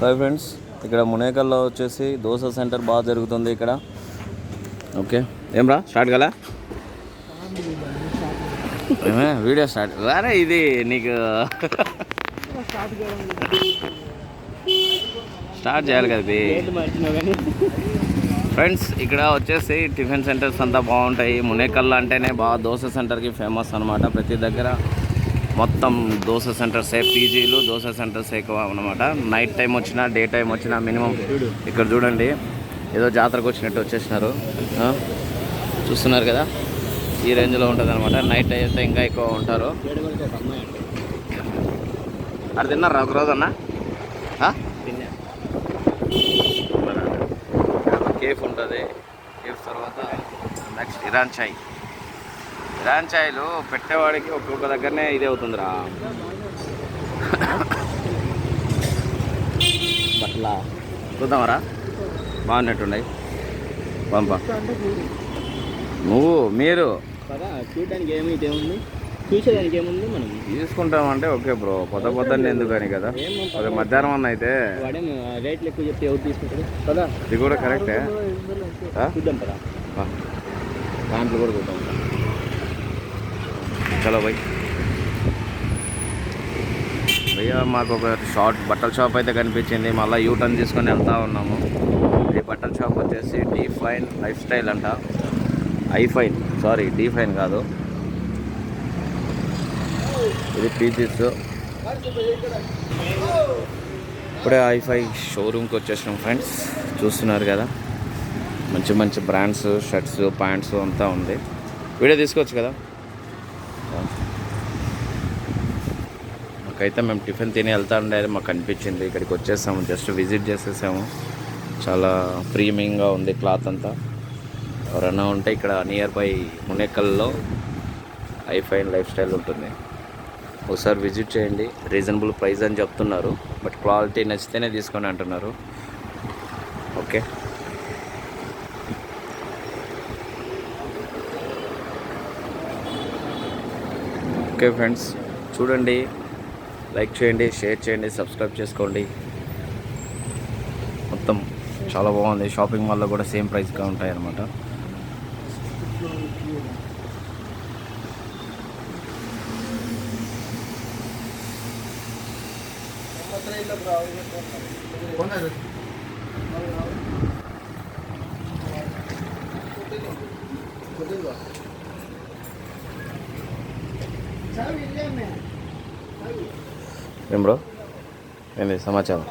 Hi friends ఇక్కడ మునేకల్లో వచ్చేసి dosa centre బాగా జరుగుతుంది ఇక్కడ. ఓకే ఏం రా స్టార్ట్ కదా? వీడియో స్టార్ట్ రారా ఇది నీకు స్టార్ట్ చేయాలి కదా ఫ్రెండ్స్ ఇక్కడ వచ్చేసి టిఫిన్ సెంటర్స్ అంతా బాగుంటాయి. మునేకల్ అంటేనే బాగా దోశ సెంటర్కి ఫేమస్ అనమాట ప్రతి దగ్గర మొత్తం దోశ సెంటర్సే పీజీలు దోశ సెంటర్స్ ఎక్కువ అనమాట నైట్ టైం వచ్చినా డే టైం వచ్చినా మినిమం ఇక్కడ చూడండి. ఏదో జాతరకు వచ్చినట్టు వచ్చేసినారు. చూస్తున్నారు కదా? ఈ రేంజ్లో ఉంటుంది అనమాట నైట్ అయితే ఇంకా ఎక్కువ ఉంటారు. అది తిన్నారా ఒకరోజు అన్న? కేఫ్ ఉంటుంది. కేఫ్ తర్వాత నెక్స్ట్ ఇరాన్ చాయ్. ఇరాన్ చాయ్లు పెట్టేవాడికి ఒక్కొక్క దగ్గరనే ఇదే అవుతుందిరా. బట్ల. చూద్దామరా? బాగున్నట్టున్నాయి. పంప. నువ్వు మీరు. కదా చూడడానికి ఏమి ఏముంది చూసేదానికి ఏముంది మనం? తీసుకుంటామంటే ఓకే బ్రో. పొద్ద పొద్దున్నే ఎందుకని కదా? ఒక మధ్యాహ్నం అన్న అయితే. వాడేం రేట్లు ఎక్కువ చెప్తే ఎవరు తీసుకుంటారు? కదా ఇది కూడా కరెక్టే? చూద్దాం కదా. దాంట్లో కూడా చూద్దాం. చలో బై అయ్యా మాకు ఒక షార్ట్ బట్టల షాప్ అయితే కనిపించింది. మళ్ళీ యూ టర్న్ తీసుకొని వెళ్తా ఉన్నాము. ఈ బట్టల షాప్ వచ్చేసి డీ ఫైన్ లైఫ్ స్టైల్ అంట. I fine sorry D fine కాదు. ఇది పీసెస్ ఇప్పుడే ఐఫై షోరూమ్కి వచ్చేసినాం ఫ్రెండ్స్ చూస్తున్నారు కదా? మంచి మంచి బ్రాండ్స్ షర్ట్స్ ప్యాంట్స్ అంతా ఉంది. వీడియో తీసుకోవచ్చు కదా? మాకైతే మేము టిఫిన్ తిని వెళ్తా ఉండే మాకు అనిపించింది. ఇక్కడికి వచ్చేసాము జస్ట్ విజిట్ చేసేసాము. చాలా ప్రీమియంగా ఉంది క్లాత్ అంతా. ఎవరైనా ఉంటే ఇక్కడ నియర్ బై మునేకల్లో ఐఫైన్ లైఫ్ స్టైల్ ఉంటుంది. ఒకసారి విజిట్ చేయండి. రీజనబుల్ ప్రైస్ అని చెప్తున్నారు. బట్ క్వాలిటీ నచ్చితేనే తీసుకొని అంటున్నారు. ఓకే? ఓకే ఫ్రెండ్స్ చూడండి లైక్ చేయండి షేర్ చేయండి సబ్స్క్రైబ్ చేసుకోండి. మొత్తం చాలా బాగుంది. షాపింగ్ మాల్లో కూడా సేమ్ ప్రైస్గా ఉంటాయి అన్నమాట. ఏం బ్రో? ఏంది సమాచారం?